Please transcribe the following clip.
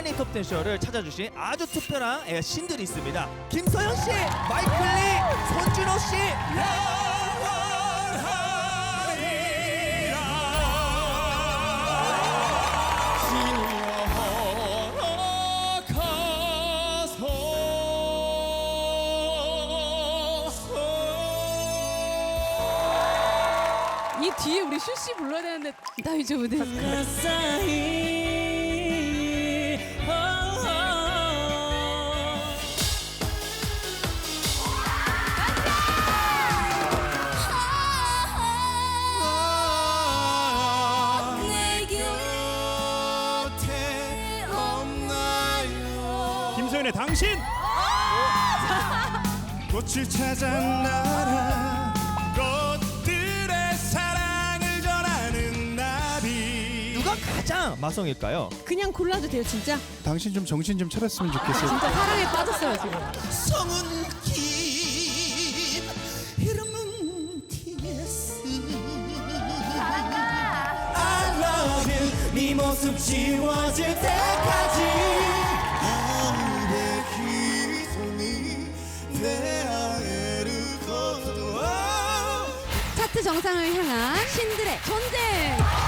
한인 톱텐 쇼를 찾아주신 아주 특별한 예, 신들이 있습니다. 김서영 씨, 마이클 리, 손준호 씨. 이 뒤에 우리 슈씨 불러야 되는데 나 이제 무대 김소연의 당신 꽃을 찾아 날아 꽃들의 사랑을 전하는 나비 누가 가장 마성일까요? 그냥 골라도 돼요 진짜 당신 좀 정신 좀 차렸으면 좋겠어요 진짜 사랑에 빠졌어요 지금 성은 김, 이름은 TS. I love you, 네 모습 지워질 때까지. 차트 정상을 향한 신들의 전쟁